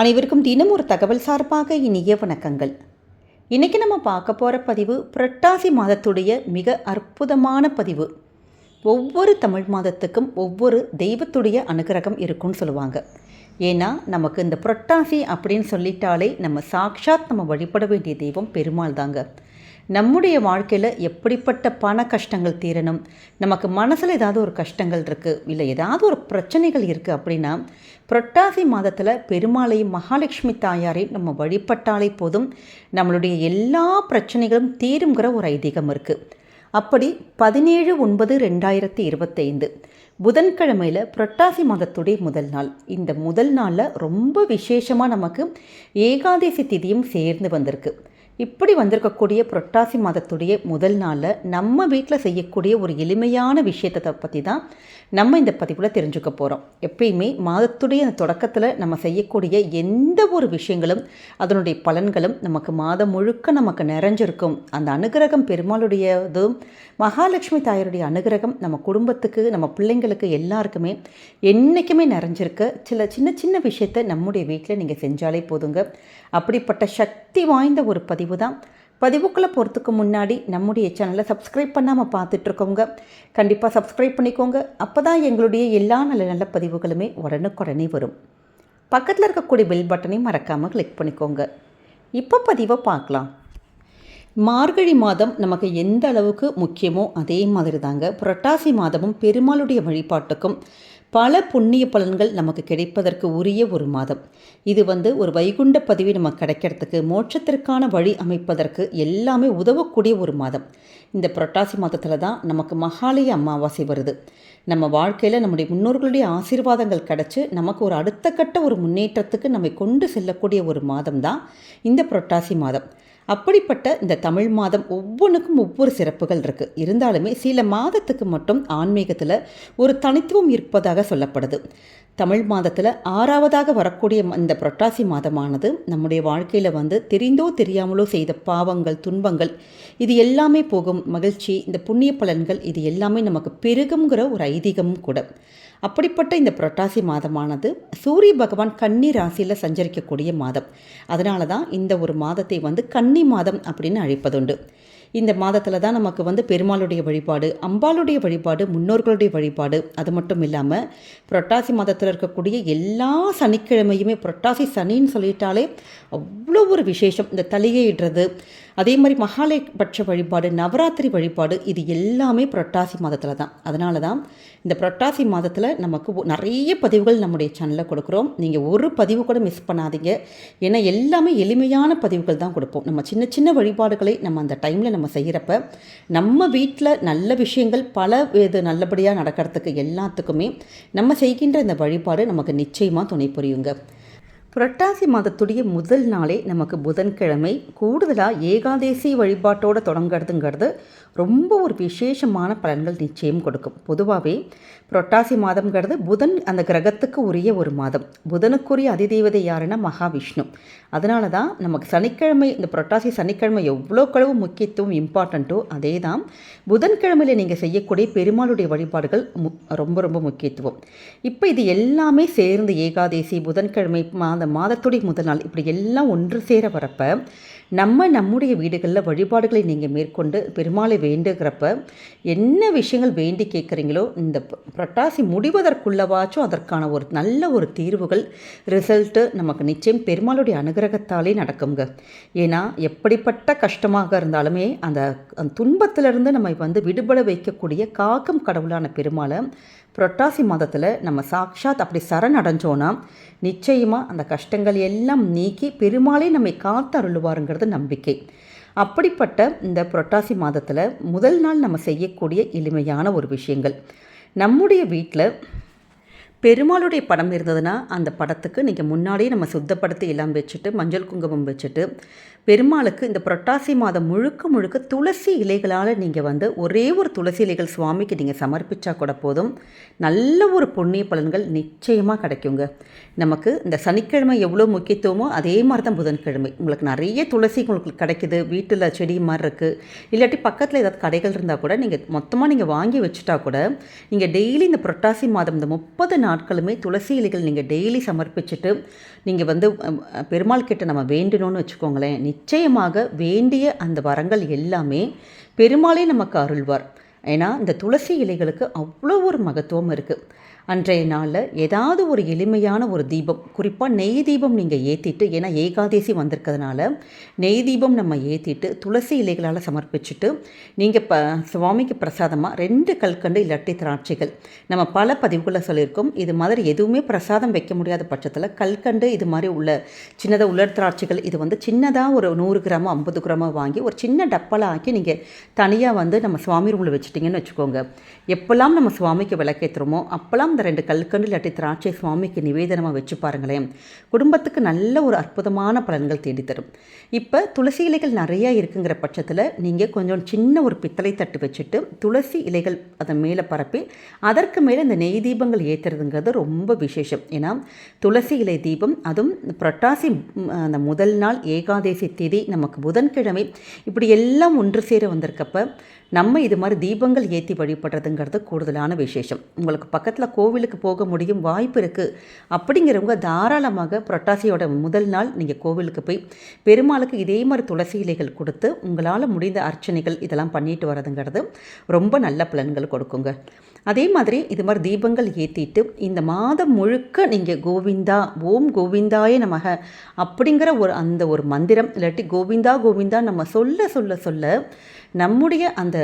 அனைவருக்கும் தினம் ஒரு தகவல் சார்பாக இனிய வணக்கங்கள். இன்றைக்கி நம்ம பார்க்க போகிற பதிவு புரட்டாசி மாதத்துடைய மிக அற்புதமான பதிவு. ஒவ்வொரு தமிழ் மாதத்துக்கும் ஒவ்வொரு தெய்வத்துடைய அனுகிரகம் இருக்கும்னு சொல்லுவாங்க. ஏன்னா நமக்கு இந்த புரட்டாசி அப்படின்னு சொல்லிட்டாலே நம்ம சாக்ஷாத் நம்ம வழிபட வேண்டிய தெய்வம் பெருமாள் தாங்க நம்முடைய வாழ்க்கையில் எப்படிப்பட்ட பண கஷ்டங்கள் தீரணும்? நமக்கு மனசில் ஏதாவது ஒரு கஷ்டங்கள் இருக்குது இல்லை ஏதாவது ஒரு பிரச்சனைகள் இருக்குது அப்படின்னா புரட்டாசி மாதத்தில் பெருமாளையும் மகாலட்சுமி தாயாரையும் நம்ம வழிபட்டாலே போதும் நம்மளுடைய எல்லா பிரச்சனைகளும் தீருங்கிற ஒரு ஐதீகம் இருக்குது அப்படி பதினேழு ஒன்பது ரெண்டாயிரத்தி இருபத்தைந்து புதன்கிழமையில் புரட்டாசி மாதத்துடைய முதல் நாள். இந்த முதல் நாளில் ரொம்ப விசேஷமாக நமக்கு ஏகாதசி திதியும் சேர்ந்து வந்திருக்கு. இப்படி வந்திருக்கக்கூடிய புரட்டாசி மாதத்துடைய முதல் நாளில் நம்ம வீட்டில் செய்யக்கூடிய ஒரு எளிமையான விஷயத்தை பற்றி தான் நம்ம இந்த பதிவில் தெரிஞ்சுக்க போகிறோம் எப்பயுமே மாதத்துடைய அந்த தொடக்கத்தில் நம்ம செய்யக்கூடிய எந்த ஒரு விஷயங்களும் அதனுடைய பலன்களும் நமக்கு மாதம் முழுக்க நமக்கு நிறைஞ்சிருக்கும். அந்த அனுகிரகம் பெருமாளுடையதும் மகாலட்சுமி தாயருடைய அனுகிரகம் நம்ம குடும்பத்துக்கு நம்ம பிள்ளைங்களுக்கு எல்லாருக்குமே என்றைக்குமே நிறைஞ்சிருக்க சில சின்ன சின்ன விஷயத்தை நம்முடைய வீட்டில் நீங்கள் செஞ்சாலே போதுங்க. அப்படிப்பட்ட சக்தி வாய்ந்த ஒரு பதிவு தான். பதிவுக்குள்ளே போகிறதுக்கு முன்னாடி நம்முடைய சேனலை சப்ஸ்கிரைப் பண்ணாமல் பார்த்துட்ருக்கோங்க. கண்டிப்பாக சப்ஸ்கிரைப் பண்ணிக்கோங்க. அப்போ தான் எங்களுடைய எல்லா நல்ல நல்ல பதிவுகளுமே உடனுக்குடனே வரும். பக்கத்தில் இருக்கக்கூடிய பெல் பட்டனையும் மறக்காமல் கிளிக் பண்ணிக்கோங்க. இப்போ பதிவை பார்க்கலாம். மார்கழி மாதம் நமக்கு எந்த அளவுக்கு முக்கியமோ அதே மாதிரி தாங்க புரட்டாசி மாதமும் பெருமாளுடைய வழிபாட்டுக்கும் பல புண்ணிய பலன்கள் நமக்கு கிடைப்பதற்கு உரிய ஒரு மாதம். இது வந்து ஒரு வைகுண்ட பதவி நமக்கு கிடைக்கிறதுக்கு மோட்சத்திற்கான வழி அமைப்பதற்கு எல்லாமே உதவக்கூடிய ஒரு மாதம். இந்த புரட்டாசி மாதத்தில் தான் நமக்கு மகாலய அமாவாசை வருது. நம்ம வாழ்க்கையில் நம்முடைய முன்னோர்களுடைய ஆசீர்வாதங்கள் கிடச்சி நமக்கு ஒரு அடுத்த கட்ட ஒரு முன்னேற்றத்துக்கு நம்மை கொண்டு செல்லக்கூடிய ஒரு மாதம் தான் இந்த புரட்டாசி மாதம். அப்படிப்பட்ட இந்த தமிழ் மாதம் ஒவ்வொன்றுக்கும் ஒவ்வொரு சிறப்புகள் இருக்குது இருந்தாலுமே சில மாதத்துக்கு மட்டும் ஆன்மீகத்தில் ஒரு தனித்துவம் இருப்பதாக சொல்லப்படுது. தமிழ் மாதத்தில் ஆறாவதாக வரக்கூடிய இந்த புரட்டாசி மாதமானது நம்முடைய வாழ்க்கையில் வந்து தெரிந்தோ தெரியாமலோ செய்த பாவங்கள் துன்பங்கள் இது எல்லாமே போகும். மகிழ்ச்சி இந்த புண்ணிய பலன்கள் இது எல்லாமே நமக்கு பெருகுங்கிற ஒரு ஐதீகமும் கூட. அப்படிப்பட்ட இந்த புரட்டாசி மாதமானது சூரிய பகவான் கன்னி ராசியில் சஞ்சரிக்கக்கூடிய மாதம். அதனால தான் இந்த ஒரு மாதத்தை வந்து கன்னி மாதம் அப்படின்னு அழைப்பதுண்டு. இந்த மாதத்தில் தான் நமக்கு வந்து பெருமாளுடைய வழிபாடு அம்பாளுடைய வழிபாடு முன்னோர்களுடைய வழிபாடு அது மட்டும் இல்லாமல் புரட்டாசி மாதத்தில் இருக்கக்கூடிய எல்லா சனிக்கிழமையுமே புரட்டாசி சனின்னு சொல்லிட்டாலே அவ்வளோ ஒரு விசேஷம். இந்த தலையிடுறது அதே மாதிரி மகாலயபட்ச வழிபாடு நவராத்திரி வழிபாடு இது எல்லாமே புரட்டாசி மாதத்தில் தான். அதனால தான் இந்த புரட்டாசி மாதத்தில் நமக்கு நிறைய பதிவுகள் நம்முடைய சேனலில் கொடுக்குறோம். நீங்கள் ஒரு பதிவு கூட மிஸ் பண்ணாதீங்க. ஏன்னா எல்லாமே எளிமையான பதிவுகள் தான் கொடுப்போம். நம்ம சின்ன சின்ன வழிபாடுகளை நம்ம அந்த டைமில் நம்ம செய்கிறப்ப நம்ம வீட்டில் நல்ல விஷயங்கள் பல இது நல்லபடியாக நடக்கிறதுக்கு எல்லாத்துக்குமே நம்ம செய்கின்ற இந்த வழிபாடு நமக்கு நிச்சயமாக துணை புரியுங்க. புரட்டாசி மாதத்துடைய முதல் நாளே நமக்கு புதன்கிழமை. கூடுதலாக ஏகாதேசி வழிபாட்டோடு தொடங்குறதுங்கிறது ரொம்ப ஒரு விசேஷமான பலன்கள் நிச்சயம் கொடுக்கும். பொதுவாகவே புரட்டாசி மாதம்ங்கிறது புதன் அந்த கிரகத்துக்கு உரிய ஒரு மாதம். புதனுக்குரிய அதிதேவதை யாருன்னா மகாவிஷ்ணு. அதனால தான் நமக்கு சனிக்கிழமை இந்த புரட்டாசி சனிக்கிழமை எவ்வளோ கழுவு முக்கியத்துவம் இம்பார்ட்டண்ட்டோ அதே தான் புதன்கிழமையில் நீங்கள் செய்யக்கூடிய பெருமாளுடைய வழிபாடுகள் மு ரொம்ப ரொம்ப முக்கியத்துவம். இப்போ இது எல்லாமே சேர்ந்து ஏகாதேசி புதன்கிழமை மாத மாதத்துடைய முதல் நாள் இப்படி எல்லாம் ஒன்று சேர வரப்ப நம்ம நம்முடைய வீடுகளில் வழிபாடுகளை நீங்கள் மேற்கொண்டு பெருமாளை வேண்டுகிறப்ப என்ன விஷயங்கள் வேண்டி கேட்குறீங்களோ இந்த புரட்டாசி முடிவதற்குள்ளவாச்சும் அதற்கான ஒரு நல்ல ஒரு தீர்வுகள் ரிசல்ட்டு நமக்கு நிச்சயம் பெருமாளுடைய அனுகிரகத்தாலே நடக்குங்க ஏன்னா எப்படிப்பட்ட கஷ்டமாக இருந்தாலுமே அந்த துன்பத்திலிருந்து நம்ம வந்து விடுபட வைக்கக்கூடிய காக்கும் கடவுளான பெருமாளை புரட்டாசி மாதத்தில் நம்ம சாக்ஷாத் அப்படி சரண் அடைஞ்சோன்னா நிச்சயமாக அந்த கஷ்டங்கள் எல்லாம் நீக்கி பெருமாளே நம்மை காத்து அருள்வாருங்கிறது நம்பிக்கை. அப்படிப்பட்ட இந்த புரட்டாசி மாதத்தில் முதல் நாள் நம்ம செய்யக்கூடிய எளிமையான ஒரு விஷயங்கள். நம்முடைய வீட்டில் பெருமாளுடைய படம் இருந்ததுன்னா அந்த படத்துக்கு நீங்கள் முன்னாடியே நம்ம சுத்தப்படுத்தி எல்லாம் வச்சுட்டு மஞ்சள் குங்குமம் வச்சுட்டு பெருமாளுக்கு இந்த புரட்டாசி மாதம் முழுக்க முழுக்க துளசி இலைகளால் நீங்கள் வந்து ஒரே ஒரு துளசி இலைகள் சுவாமிக்கு நீங்கள் சமர்ப்பித்தா கூட போதும். நல்ல ஒரு புண்ணிய பலன்கள் நிச்சயமாக கிடைக்குங்க. நமக்கு இந்த சனிக்கிழமை எவ்வளோ முக்கியத்துவமோ அதே மாதிரி தான் புதன்கிழமை. உங்களுக்கு நிறைய துளசி உங்களுக்கு கிடைக்குது வீட்டில் செடி மாதிரி இருக்குது இல்லாட்டி பக்கத்தில் ஏதாவது கடைகள் இருந்தால் கூட நீங்கள் மொத்தமாக நீங்கள் வாங்கி வச்சுட்டா கூட நீங்கள் டெய்லி இந்த புரட்டாசி மாதம் இந்த முப்பது நாள் நாட்களுமே துளசி இலைகள் நீங்கள் டெய்லி சமர்ப்பிச்சுட்டு நீங்கள் வந்து பெருமாள் கிட்ட நம்ம வேண்டணும்னு வச்சுக்கோங்களேன் நிச்சயமாக வேண்டிய அந்த வரங்கள் எல்லாமே பெருமாளே நமக்கு அருள்வார். ஏன்னா இந்த துளசி இலைகளுக்கு அவ்வளோ ஒரு மகத்துவம் இருக்குது அன்றைய நாளில் ஏதாவது ஒரு எளிமையான ஒரு தீபம் குறிப்பாக நெய் தீபம் நீங்கள் ஏற்றிட்டு ஏன்னா ஏகாதேசி வந்திருக்கிறதுனால நெய் தீபம் நம்ம ஏற்றிட்டு துளசி இலைகளால் சமர்ப்பிச்சுட்டு நீங்கள் ப சுவாமிக்கு பிரசாதமாக ரெண்டு கல்கண்டு இல்லாட்டி திராட்சைகள் நம்ம பல பதிவுகளை சொல்லியிருக்கோம். இது மாதிரி எதுவுமே பிரசாதம் வைக்க முடியாத பட்சத்தில் கல்கண்டு இது மாதிரி உள்ள சின்னதாக உலர் திராட்சைகள் இது வந்து சின்னதாக ஒரு நூறு கிராமோ ஐம்பது கிராமோ வாங்கி ஒரு சின்ன டப்பால ஆக்கி நீங்கள் தனியாக வந்து நம்ம சுவாமி ரூமில் வச்சுட்டிங்கன்னு வச்சுக்கோங்க. எப்போல்லாம் நம்ம சுவாமிக்கு விளக்கேற்றுறோமோ அப்போல்லாம் அந்த ரெண்டு கல்கண்டு இல்லாட்டி திராட்சை சுவாமிக்கு நிவேதனமாக வச்சு பாருங்களேன். குடும்பத்துக்கு நல்ல ஒரு அற்புதமான பலன்கள் தேடித்தரும். இப்போ துளசி இலைகள் நிறையா இருக்குங்கிற பட்சத்தில் நீங்கள் கொஞ்சம் சின்ன ஒரு பித்தளை தட்டு வச்சுட்டு துளசி இலைகள் அதன் மேலே பரப்பி அதற்கு மேலே இந்த நெய் தீபங்கள் ஏற்றுறதுங்கிறது ரொம்ப விசேஷம். ஏன்னா துளசி இலை தீபம் அதுவும் புரட்டாசி அந்த முதல் நாள் ஏகாதேசி திதி நமக்கு புதன்கிழமை இப்படி எல்லாம் ஒன்று சேர வந்திருக்கப்ப நம்ம இது மாதிரி தீபங்கள் ஏற்றி வழிபடுறதுங்கிறது கூடுதலான விசேஷம். உங்களுக்கு பக்கத்தில் கோவிலுக்கு போக முடியும் வாய்ப்பு இருக்குது அப்படிங்கிறவங்க தாராளமாக புரட்டாசியோட முதல் நாள் நீங்கள் கோவிலுக்கு போய் பெருமாளுக்கு இதே மாதிரி துளசி இலைகள் கொடுத்து உங்களால் முடிந்த அர்ச்சனைகள் இதெல்லாம் பண்ணிட்டு வரதுங்கிறது ரொம்ப நல்ல பலன்கள் கொடுக்குங்க. அதே மாதிரி இது மாதிரி தீபங்கள் ஏற்றிட்டு இந்த மாதம் முழுக்க நீங்கள் கோவிந்தா ஓம் கோவிந்தாயே நமக அப்படிங்கிற ஒரு அந்த ஒரு மந்திரம் இல்லாட்டி கோவிந்தா கோவிந்தா நம்ம சொல்ல சொல்ல சொல்ல நம்முடைய அந்த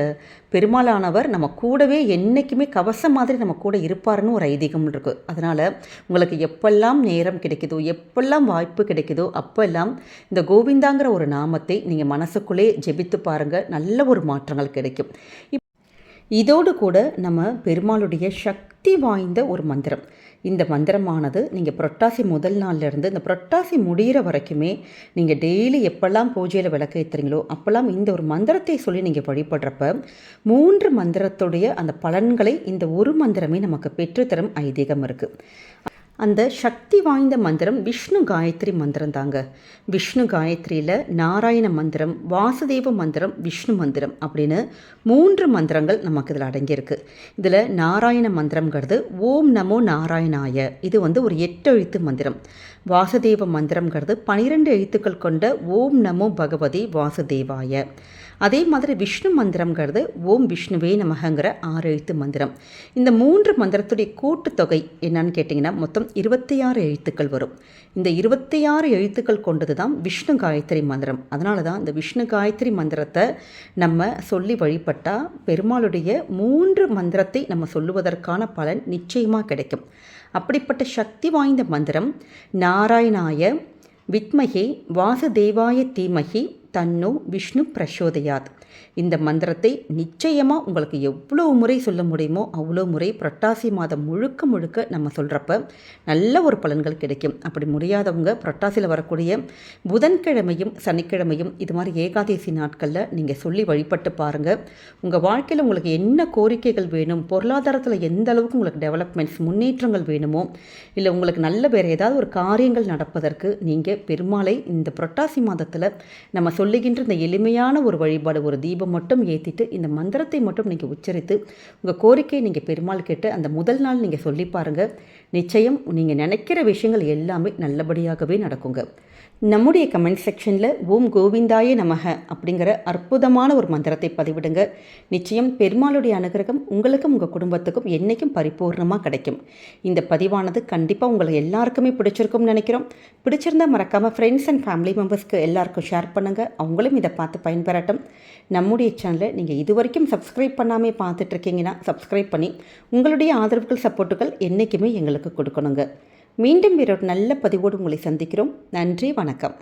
பெருமாளானவர் நம்ம கூடவே என்றைக்குமே கவசம் மாதிரி நம்ம கூட இருப்பாருன்னு ஒரு ஐதீகம் இருக்குது அதனால் உங்களுக்கு எப்பெல்லாம் நேரம் கிடைக்குதோ எப்பெல்லாம் வாய்ப்பு கிடைக்குதோ அப்பெல்லாம் இந்த கோவிந்தாங்கிற ஒரு நாமத்தை நீங்கள் மனசுக்குள்ளே ஜெபித்து பாருங்கள் நல்ல ஒரு மாற்றங்கள் கிடைக்கும். இதோடு கூட நம்ம பெருமாளுடைய சக்தி வாய்ந்த ஒரு மந்திரம். இந்த மந்திரமானது நீங்கள் புரட்டாசி முதல் நாள்லேருந்து இந்த புரட்டாசி முடிகிற வரைக்குமே நீங்கள் டெய்லி எப்பெல்லாம் பூஜையில் விளக்கு ஏற்றுறீங்களோ அப்போல்லாம் இந்த ஒரு மந்திரத்தை சொல்லி நீங்கள் வழிபடுறப்ப மூன்று மந்திரத்துடைய அந்த பலன்களை இந்த ஒரு மந்திரமே நமக்கு பெற்றுத்தரும் ஐதீகம் இருக்குது அந்த சக்தி வாய்ந்த மந்திரம் விஷ்ணு காயத்ரி மந்திரம் தாங்க. விஷ்ணு காயத்ரியில் நாராயண மந்திரம் வாசுதேவ மந்திரம் விஷ்ணு மந்திரம் அப்படின்னு மூன்று மந்திரங்கள் நமக்கு இதில் அடங்கியிருக்கு. இதில் நாராயண மந்திரம்ங்கிறது ஓம் நமோ நாராயணாய. இது வந்து ஒரு எட்டெழுத்து மந்திரம். வாசுதேவ மந்திரம்ங்கிறது பனிரெண்டு எழுத்துக்கள் கொண்ட ஓம் நமோ பகவதி வாசுதேவாய. அதே மாதிரி விஷ்ணு மந்திரம்ங்கிறது ஓம் விஷ்ணுவே நமகங்கிற ஆறு எழுத்து மந்திரம். இந்த மூன்று மந்திரத்துடைய கூட்டுத்தொகை என்னன்னு கேட்டிங்கன்னா மொத்தம் இருபத்தி ஆறு எழுத்துக்கள் வரும். இந்த இருபத்தி ஆறு எழுத்துக்கள் கொண்டது தான் விஷ்ணு காயத்ரி மந்திரம். அதனால தான் இந்த விஷ்ணு காயத்ரி மந்திரத்தை நம்ம சொல்லி வழிபட்டால் பெருமாளுடைய மூன்று மந்திரத்தை நம்ம சொல்லுவதற்கான பலன் நிச்சயமாக கிடைக்கும். அப்படிப்பட்ட சக்தி வாய்ந்த மந்திரம் நாராயணாய வித்மகே வாசுதேவாய தீமகி தன்னோ விஷ்ணு பிரசோதயாத். இந்த மந்திரத்தை நிச்சயமாக உங்களுக்கு எவ்வளோ முறை சொல்ல முடியுமோ அவ்வளோ முறை புரட்டாசி மாதம் முழுக்க முழுக்க நம்ம சொல்கிறப்ப நல்ல ஒரு பலன்கள் கிடைக்கும். அப்படி முடியாதவங்க புரட்டாசியில் வரக்கூடிய புதன்கிழமையும் சனிக்கிழமையும் இது மாதிரி ஏகாதசி நாட்களில் நீங்கள் சொல்லி வழிபட்டு பாருங்கள் உங்கள் வாழ்க்கையில் உங்களுக்கு என்ன கோரிக்கைகள் வேணும்? பொருளாதாரத்தில் எந்த அளவுக்கு உங்களுக்கு டெவலப்மெண்ட்ஸ் முன்னேற்றங்கள் வேணுமோ இல்லை உங்களுக்கு நல்ல வேறு ஏதாவது ஒரு காரியங்கள் நடப்பதற்கு நீங்கள் பெருமாளை இந்த புரட்டாசி மாதத்தில் நம்ம சொல்லுகின்ற இந்த எளிமையான ஒரு வழிபாடு ஒரு தீபம் மட்டும் ஏற்றிட்டு இந்த மந்திரத்தை மட்டும் நீங்கள் உச்சரித்து உங்கள் கோரிக்கையை நீங்கள் பெருமாள் கேட்டு அந்த முதல் நாள் நீங்கள் சொல்லி பாருங்கள் நிச்சயம் நீங்கள் நினைக்கிற விஷயங்கள் எல்லாமே நல்லபடியாகவே நடக்குங்க. நம்முடைய கமெண்ட் செக்ஷனில் ஓம் கோவிந்தாயே நமக அப்படிங்கிற அற்புதமான ஒரு மந்திரத்தை பதிவிடுங்க. நிச்சயம் பெருமாளுடைய அனுகிரகம் உங்களுக்கும் உங்கள் குடும்பத்துக்கும் என்றைக்கும் பரிபூர்ணமாக கிடைக்கும். இந்த பதிவானது கண்டிப்பாக உங்களை எல்லாருக்குமே பிடிச்சிருக்கும்னு நினைக்கிறோம். பிடிச்சிருந்தா மறக்காமல் ஃப்ரெண்ட்ஸ் அண்ட் ஃபேமிலி மெம்பர்ஸ்க்கு எல்லாருக்கும் ஷேர் பண்ணுங்கள் அவங்களும் இதை பார்த்து பயன்பெறட்டும். நம்முடைய சேனலை நீங்கள் இது வரைக்கும் சப்ஸ்கிரைப் பண்ணாமல் பார்த்துட்ருக்கீங்கன்னா சப்ஸ்கிரைப் பண்ணி உங்களுடைய ஆதரவுகள் சப்போர்ட்டுகள் என்றைக்குமே எங்களுக்கு கொடுக்கணுங்க. மீண்டும் வேறொரு நல்ல பதிவோடு உங்களை சந்திக்கிறோம். நன்றி வணக்கம்.